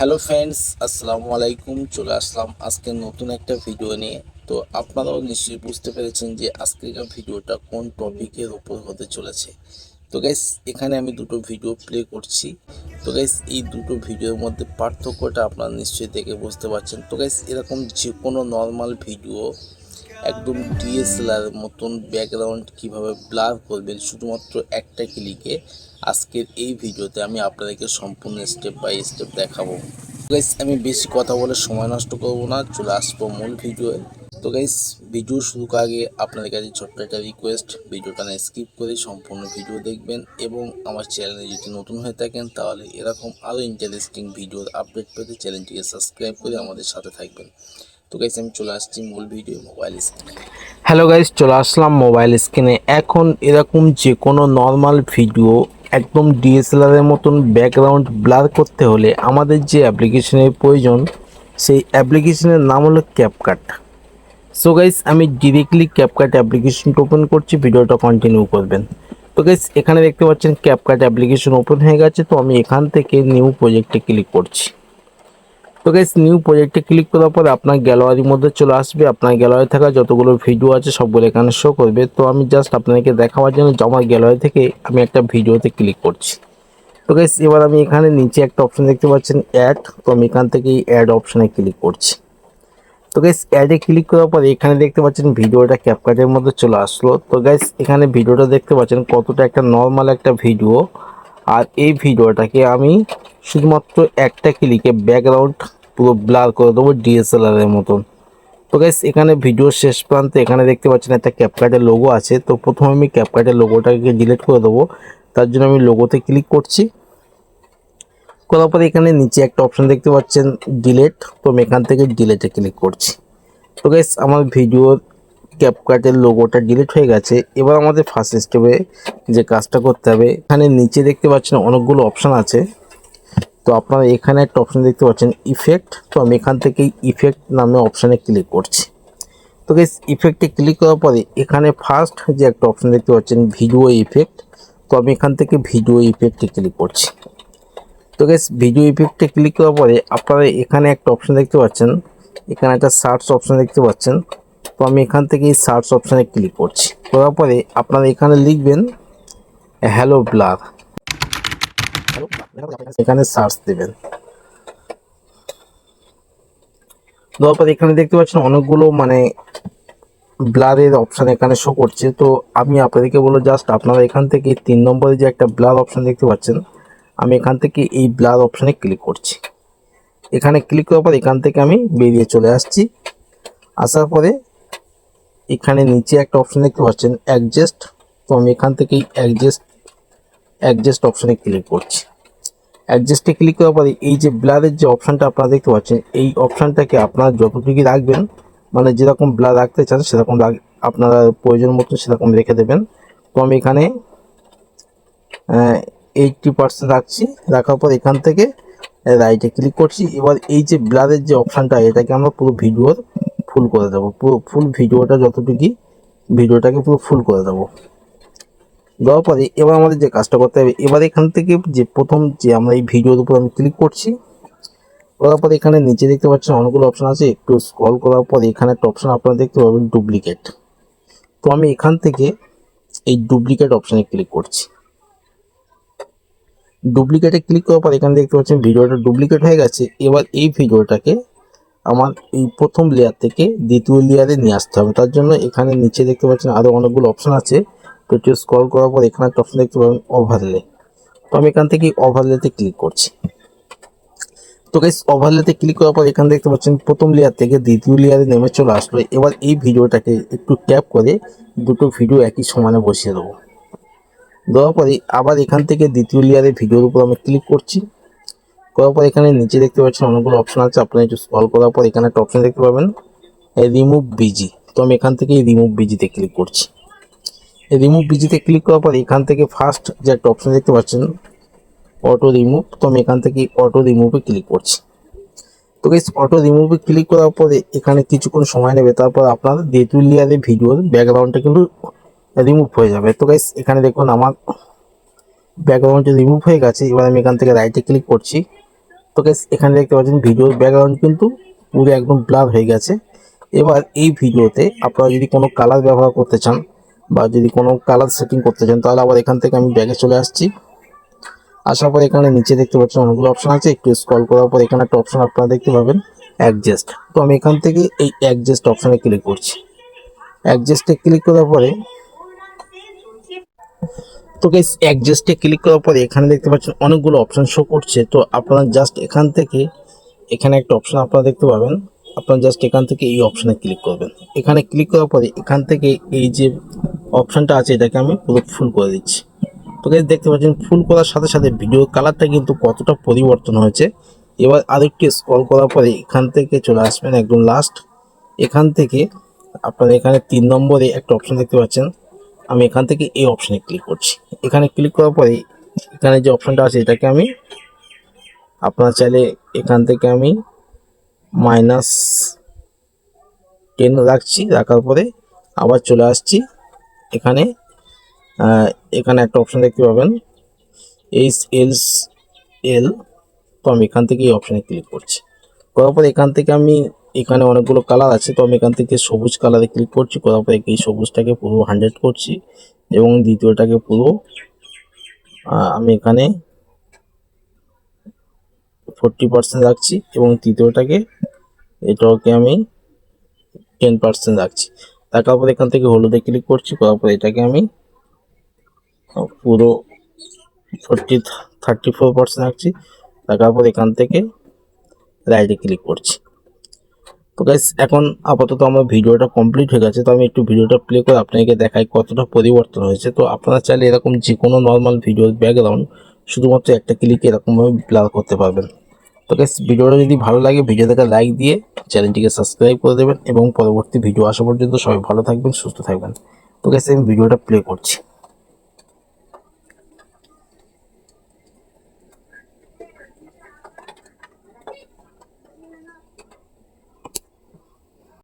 Hello friends আসসালামু আলাইকুম, চলে আসলাম আজকে নতুন একটা ভিডিও নিয়ে। তো আপনারাও নিশ্চয়ই বুঝতে পেরেছেন যে আজকের ভিডিওটা কোন টপিকের ওপর হতে চলেছে। তো গাইস এখানে আমি দুটো ভিডিও প্লে করছি। তো গাইস এই দুটো ভিডিওর মধ্যে পার্থক্যটা আপনারা নিশ্চয়ই দেখে বুঝতে পারছেন। তো গাইস এরকম যে কোনো নর্মাল ভিডিও একদম ডিএসএলআর মতন ব্যাকগ্রাউন্ড কীভাবে ব্লার করবেন, শুধুমাত্র একটা ক্লিকে আজকের এই ভিডিওতে আমি আপনাদেরকে সম্পূর্ণ স্টেপ বাই স্টেপ দেখাবো। গাইস আমি বেশি কথা বলে সময় নষ্ট করব না, চলে আসব মূল ভিডিওয়ে তো গাইস ভিডিও শুরু আগে আপনাদের কাছে ছোট্ট একটা রিকোয়েস্ট ভিডিওটা না স্কিপ করে সম্পূর্ণ ভিডিও দেখবেন এবং আমার চ্যানেলে যদি নতুন হয়ে থাকেন, তাহলে এরকম আরও ইন্টারেস্টিং ভিডিওর আপডেট পেতে চ্যানেলটিকে সাবস্ক্রাইব করে আমাদের সাথে থাকবেন। তো গাইস আমি চলে আসছি মূল ভিডিও মোবাইল স্ক্রিনে হ্যালো গাইজ চলে আসলাম মোবাইল স্ক্রিনে এখন এরকম যে কোনো নর্মাল ভিডিও একদম ডিএসএলআরের মতন ব্যাকগ্রাউন্ড ব্লার করতে হলে আমাদের যে অ্যাপ্লিকেশনের প্রয়োজন, সেই অ্যাপ্লিকেশনের নাম হলো ক্যাপকাট সো গাইজ আমি ডিরেক্টলি ক্যাপকাট অ্যাপ্লিকেশনটা ওপেন করছি ভিডিওটা কন্টিনিউ করবেন। তো গাইজ এখানে দেখতে পাচ্ছেন ক্যাপকাট অ্যাপ্লিকেশন ওপেন হয়ে গেছে, তো আমি এখান থেকে নিউ প্রজেক্টে ক্লিক করছি। তো গাইস নিউ প্রজেক্টে ক্লিক করার পরে আপনার গ্যালারির মধ্যে চলে আসবে। আপনার গ্যালারি থাকা যতগুলো ভিডিও আছে সবগুলো এখানে শো করবে। তো আমি জাস্ট আপনাদেরকে দেখাবার জন্য আমার গ্যালারি থেকে আমি একটা ভিডিওতে ক্লিক করছি। তো গাইস এবার আমি এখানে নিচে একটা অপশন দেখতে পাচ্ছেন অ্যাড তো আমি এখান থেকে অ্যাড অপশনে ক্লিক করছি। তো গাইস অ্যাডে ক্লিক করার পরে এখানে দেখতে পাচ্ছেন ভিডিওটা ক্যাপকাটের মধ্যে চলে আসলো। তো গাইস এখানে ভিডিওটা দেখতে পাচ্ছেন কতটা একটা নর্মাল একটা ভিডিও আর এই ভিডিওটাকে আমি শুধুমাত্র একটা ক্লিকে ব্যাকগ্রাউন্ড পুরো ব্লার করে দেবো ডিএসএলআর এর মতন। তো গাইস এখানে ভিডিওর শেষ প্রান্তে এখানে দেখতে পাচ্ছেন একটা ক্যাপকাটের লোগো আছে। তো প্রথমে আমি ক্যাপকাটের লোগোটাকে ডিলিট করে দেবো। তার জন্য আমি লোগোতে ক্লিক করছি। করার পরে এখানে নিচে একটা অপশন দেখতে পাচ্ছেন ডিলেট তো আমি এখান থেকে ডিলেটে ক্লিক করছি। তো গাইস আমার ভিডিওর ক্যাপকাটের লোগোটা ডিলিট হয়ে গেছে। এবার আমাদের ফার্স্ট স্টেপে যে কাজটা করতে হবে, এখানে নিচে দেখতে পাচ্ছেন অনেকগুলো অপশান আছে। তো আপনারা এখানে একটা অপশন দেখতে পাচ্ছেন ইফেক্ট তো আমি এখান থেকে ইফেক্ট নামে অপশানে ক্লিক করছি। তো গেস ইফেক্টে ক্লিক করার পরে এখানে ফার্স্ট যে একটা অপশন দেখতে পাচ্ছেন ভিডিও ইফেক্ট তো আমি এখান থেকে ভিডিও ইফেক্টে ক্লিক করছি। তো গেস ভিডিও ইফেক্টে ক্লিক করার পরে আপনারা এখানে একটা অপশান দেখতে পাচ্ছেন। এখানে একটা সার্চ অপশন দেখতে পাচ্ছেন। তো আমি এখান থেকে সার্চ অপশানে ক্লিক করছি। করার পরে আপনারা এখানে লিখবেন হ্যালো ব্লার এখানে সার্চ দেবেন। দেওয়ার এখানে দেখতে পাচ্ছেন অনেকগুলো মানে ব্লারের অপশান এখানে শো করছে। তো আমি আপনাদেরকে বলব জাস্ট আপনারা এখান থেকে তিন নম্বরে যে একটা ব্লার অপশান দেখতে পাচ্ছেন, আমি এখান থেকে এই ব্লার অপশানে ক্লিক করছি। এখানে ক্লিক করার পর এখান থেকে আমি বেরিয়ে চলে আসছি। আসার পরে এখানে নিচে একটা অপশান দেখতে পাচ্ছেন অ্যাডজাস্ট তো আমি এখান থেকেই অ্যাডজাস্ট অ্যাডজাস্ট অপশানে ক্লিক করছি। অ্যাডজাস্টে ক্লিক করার পরে এই যে ব্লারের যে অপশানটা আপনারা দেখতে পাচ্ছেন, এই অপশানটাকে আপনারা যতটুকু রাখবেন মানে যেরকম ব্লার রাখতে চান, সেরকম আপনারা প্রয়োজন মতো সেরকম রেখে দেবেন। তো আমি এখানে এইটটি পার্সেন্ট রাখছি। রাখার পর এখান থেকে রাইটে ক্লিক করছি। এবার এই যে ব্লারের যে অপশানটা এটাকে আমরা পুরো ভিডিওর ফুল করে দেবো। পুরো ফুল ভিডিওটা যতটুকু, ভিডিওটাকে পুরো ফুল করে দেবো। দেওয়ার পরে এবার আমাদের যে কাজটা করতে হবে, এবার এখান থেকে যে প্রথম যে আমরা এই ভিডিওর উপর আমি ক্লিক করছি, করার পরে এখানে নিচে দেখতে পাচ্ছেন অনেকগুলো অপশান আছে, একটু স্ক্রল করার পর এখানে একটা অপশান আপনারা দেখতে পাবেন ডুপ্লিকেট তো আমি এখান থেকে এই ডুপ্লিকেট অপশানে ক্লিক করছি। ডুপ্লিকেটে ক্লিক করার পর এখানে দেখতে পাচ্ছেন ভিডিওটা ডুপ্লিকেট হয়ে গেছে, এবার এই ভিডিওটাকে আমার এই প্রথম লেয়ার থেকে দ্বিতীয় লেয়ারে নিয়ে আসতে হবে। তার জন্য এখানে নিচে দেখতে পাচ্ছেন আরও অনেকগুলো অপশান আছে। তো একটু স্ক্রল করার পর এখানে একটা অপশন দেখতে পাবেন ওভারলে তো আমি এখান থেকে ওভারলেতে ক্লিক করছি। তো গাইস ওভারলেতে ক্লিক করার পর এখানে দেখতে পাচ্ছেন প্রথম লেয়ার থেকে দ্বিতীয় লেয়ারে নেমে চলে আসলো। এবার এই ভিডিওটাকে একটু ট্যাপ করে দুটো ভিডিও একই সমানে বসিয়ে দেবো। দেওয়ার পরে আবার এখান থেকে দ্বিতীয় লেয়ারে ভিডিওর উপর আমি ক্লিক করছি। করার পর এখানে নিচে দেখতে পাচ্ছেন অনেকগুলো অপশন আছে আপনি একটু স্ক্রল করার পর এখানে একটা অপশন দেখতে পাবেন রিমুভ বিজি তো আমি এখান থেকে রিমুভ বিজিতে ক্লিক করছি। রিমুভ বিজিতে ক্লিক করার পর এখান থেকে ফার্স্ট যে একটা অপশন দেখতে পাচ্ছেন অটো রিমুভ তো আমি এখান থেকে অটো রিমুভে ক্লিক করছি। তো গাইস অটো রিমুভে ক্লিক করার পরে এখানে কিছুক্ষণ সময় নেবে তারপর আপনার দ্বিতীয় লেয়ারে ভিডিওর ব্যাকগ্রাউন্ডটা কিন্তু রিমুভ হয়ে যাবে। তো গাইস এখানে দেখুন আমার ব্যাকগ্রাউন্ডটা রিমুভ হয়ে গেছে এবার আমি এখান থেকে রাইটে ক্লিক করছি। তো guys, এখানে দেখতে পাচ্ছেন ভিডিওর ব্যাকগ্রাউন্ড কিন্তু পুরো একদম ব্লার হয়ে গেছে। এবার এই ভিডিওতে আপনারা যদি কোনো কালার ব্যবহার করতে চান বা যদি কোনো কালার সেটিং করতে চান, তাহলে আবার এখান থেকে আমি ব্যাগে চলে আসছি। আসার পর এখানে নিচে দেখতে পাচ্ছেন অনেকগুলো অপশন আছে। একটু স্ক্রল করার পর এখানে একটা অপশন আপনারা দেখতে পাবেন অ্যাডজাস্ট তো আমি এখান থেকে এই অ্যাডজাস্ট অপশানে ক্লিক করছি। অ্যাডজাস্টে ক্লিক করার পরে, তো গাইস অ্যাডজাস্টে ক্লিক করার পরে এখানে দেখতে পাচ্ছেন অনেকগুলো অপশন শো করছে। তো আপনারা জাস্ট এখান থেকে এখানে একটা অপশন আপনারা দেখতে পাবেন। আপনারা জাস্ট এখান থেকে এই অপশানে ক্লিক করবেন। এখানে ক্লিক করার পরে এখান থেকে এই যে অপশানটা আছে, এটাকে আমি পুরো ফুল করে দিচ্ছি। তো গাইস দেখতে পাচ্ছেন ফুল করার সাথে সাথে ভিডিও কালারটা কিন্তু কতটা পরিবর্তন হয়েছে। এবার আরেকটি স্ক্রল করার পরে এখান থেকে চলে আসবেন একদম লাস্ট এখান থেকে আপনারা এখানে তিন নম্বরে একটা অপশান দেখতে পাচ্ছেন। আমি এখান থেকে এই অপশানে ক্লিক করছি। এখানে ক্লিক করার পরে এখানে যে অপশানটা আছে, এটাকে আমি আপনার চাইলে এখান থেকে আমি মাইনাস টেন রাখছি, রাখার পরে আবার চলে আসছি। এখানে এখানে একটা অপশন দেখতে পাবেন। এইচ এলস এল তো আমি এখান থেকে এই অপশনে ক্লিক করছি। করার পরে এখান থেকে আমি, এখানে অনেকগুলো কালার আছে, তো আমি এখান থেকে সবুজ কালারে ক্লিক করছি। করার পরে এই সবুজটাকে পুরো হান্ড্রেড করছি এবং দ্বিতীয়টাকে পুরো আমি এখানে ফোরটি পার্সেন্ট রাখছি এবং তৃতীয়টাকে এটাকে আমি টেন পার্সেন্ট রাখছি। তারপর পর এখান থেকে হলুদে ক্লিক করছি, করার পর এটাকে আমি পুরো ফোরটি থার্টি ফোর পার্সেন্ট রাখছি। রাখার পর এখান থেকে রাইটে ক্লিক করছি। তো গাইস এখন আপাতত আমার ভিডিওটা কমপ্লিট হয়ে গেছে, তো আমি একটু ভিডিওটা প্লে করে আপনাকে দেখাই কতটা পরিবর্তন হয়েছে। তো আপনারা চাইলে এরকম যে কোনো নর্মাল ভিডিওর ব্যাকগ্রাউন্ড শুধুমাত্র একটা ক্লিকে এরকমভাবে ব্লার করতে পারবেন। তো গ্যাস ভিডিওটা যদি ভালো লাগে ভিডিও থেকে লাইক দিয়ে চ্যানেলটিকে সাবস্ক্রাইব করে দেবেন এবং পরবর্তী ভিডিও আসা পর্যন্ত সবাই ভালো থাকবেন, সুস্থ থাকবেন। তো গ্যাস আমি ভিডিওটা প্লে করছি।